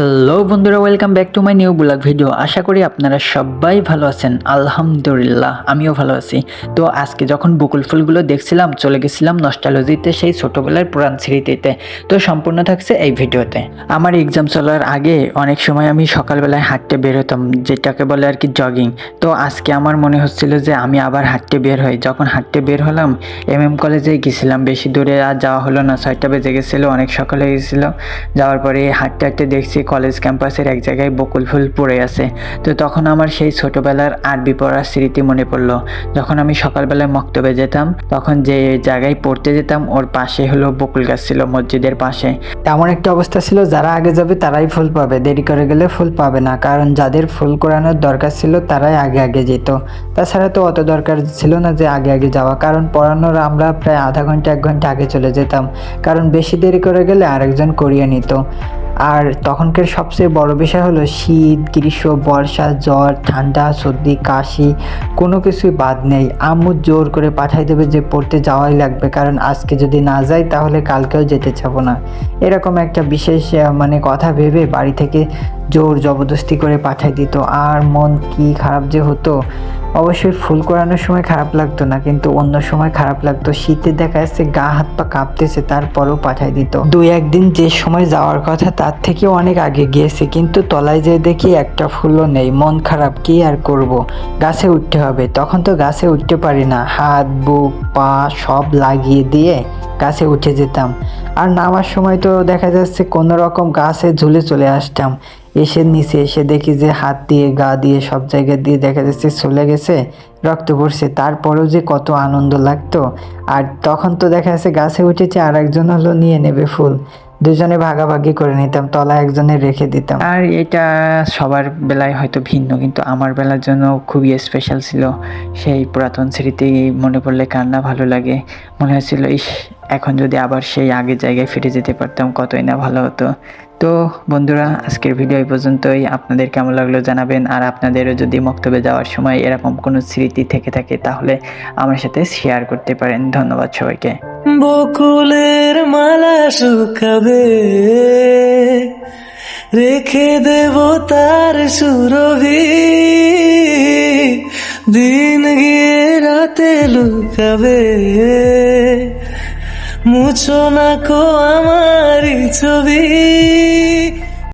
Hello বন্ধুরা welcome back to my new blog video আশা করি আপনারা সবাই ভালো আছেন। আলহামদুলিল্লাহ, আমিও ভালো আছি। তো আজকে যখন বকুল ফুলগুলো দেখছিলাম, চলে গেছিলাম নস্টালজিতে সেই ছোটোবেলার পুরাণ স্মৃতিতে। তো সম্পূর্ণ থাকছে এই ভিডিওতে আমার এক্সাম চলার আগে অনেক সময় আমি সকালবেলায় হাঁটতে বের হতাম, যেটাকে বলে আর কি জগিং তো আজকে আমার মনে হচ্ছিল যে আমি আবার হাঁটতে বের হই। যখন হাঁটতে বের হলাম এম এম কলেজে গেছিলাম। বেশি দূরে আর যাওয়া হলো না, ছয়টা বেজে গেছিল, অনেক সকালে গেছিল। যাওয়ার পরে হাঁটতে হাঁটতে দেখছি কলেজ ক্যাম্পাসের এক জায়গায় বকুল ফুল পড়ে আছে। তো তখন আমার সেই ছোটোবেলার আরবি পড়ার স্মৃতি মনে পড়ল। যখন আমি সকালবেলায় মক্তবে যেতাম, তখন যে জায়গায় পড়তে যেতাম, ওর পাশে হলো বকুল গাছ ছিল মসজিদের পাশে। তেমন একটা অবস্থা ছিল, যারা আগে যাবে তারাই ফুল পাবে। দেরি করে গেলে ফুল পাবে না, কারণ যাদের ফুল কোরানোর দরকার ছিল তারাই আগে আগে যেত। তাছাড়া তো অত দরকার ছিল না যে আগে আগে যাওয়া, কারণ পড়ানোর আমরা প্রায় আধা ঘণ্টা, এক ঘণ্টা আগে চলে যেতাম। কারণ বেশি দেরি করে গেলে আরেকজন করিয়ে নিত। আর তখনকার সবচেয়ে বড় বিষয় হলো শীত, গ্রীষ্ম, বর্ষা, জ্বর, ঠান্ডা, সর্দি, কাশি, কোনো কিছুই বাদ নেই। আম্মু জোর করে পাঠাই দেবে যে পড়তে যাওয়াই লাগবে, কারণ আজকে যদি না যাই তাহলে কালকেও যেতে চাবো না। এরকম একটা বিশেষ মানে কথা ভেবে বাড়ি থেকে জোর জবরদস্তি করে পাঠাই দিত। আর মন কি খারাপ যে হতো? অবশ্যই ফুল করানোর সময় খারাপ লাগতো না, কিন্তু অন্য সময় খারাপ লাগতো। শীতে দেখা যাচ্ছে গা হাত পা কাঁপতেছে, তারপরেও পাঠাই দিত। দুই একদিন যে সময় যাওয়ার কথা, তার থেকে অনেক আগে গিয়েছে, কিন্তু তলায় যেয়ে দেখি একটা ফুলও নেই। মন খারাপ, কি আর করব? গাছে উঠতে হবে। তখন তো গাছে উঠতে পারি না। হাত, বুক, পা সব লাগিয়ে দিয়ে গাছে উঠে যেতাম। আর নামার সময় তো দেখা যাচ্ছে কোনো রকম গাছে ঝুলে চলে আসতাম। এসে নিচে এসে দেখি যে হাত দিয়ে, গা দিয়ে, সব জায়গা দিয়ে দেখা যাচ্ছে চলে গেছে, রক্ত পড়ছে। তারপরেও যে কত আনন্দ লাগতো। আর তখন তো দেখা যাচ্ছে গাছে উঠেছে আর একজন হলো নিয়ে নেবে ফুল। দুজনে ভাগাভাগি করে নিতাম তলা একজনে রেখে দিতাম। আর এটা সবার বেলায় হয়তো ভিন্ন, কিন্তু আমার বেলার জন্য খুবই স্পেশাল ছিল। সেই পুরাতন স্মৃতি মনে পড়লে কান্না ভালো লাগে। মনে হয়েছিল ইস, এখন যদি আবার সেই আগের জায়গায় ফিরে যেতে পারতাম, কতই না ভালো হতো। তো বন্ধুরা, আজকের ভিডিও এই পর্যন্তই। আপনাদের কেমন লাগল জানাবেন, আর আপনাদেরও যদি মক্তবে যাওয়ার সময় এরকম কোনো স্মৃতি থেকে থাকে, তাহলে আমার সাথে শেয়ার করতে পারেন। ধন্যবাদ সবাইকে। বকুলের মালা শুকাবে, রেখে দেব তার সুরভি। দিন গিয়ে রাতে লুকাবে মুছো না কো আমারই ছবি।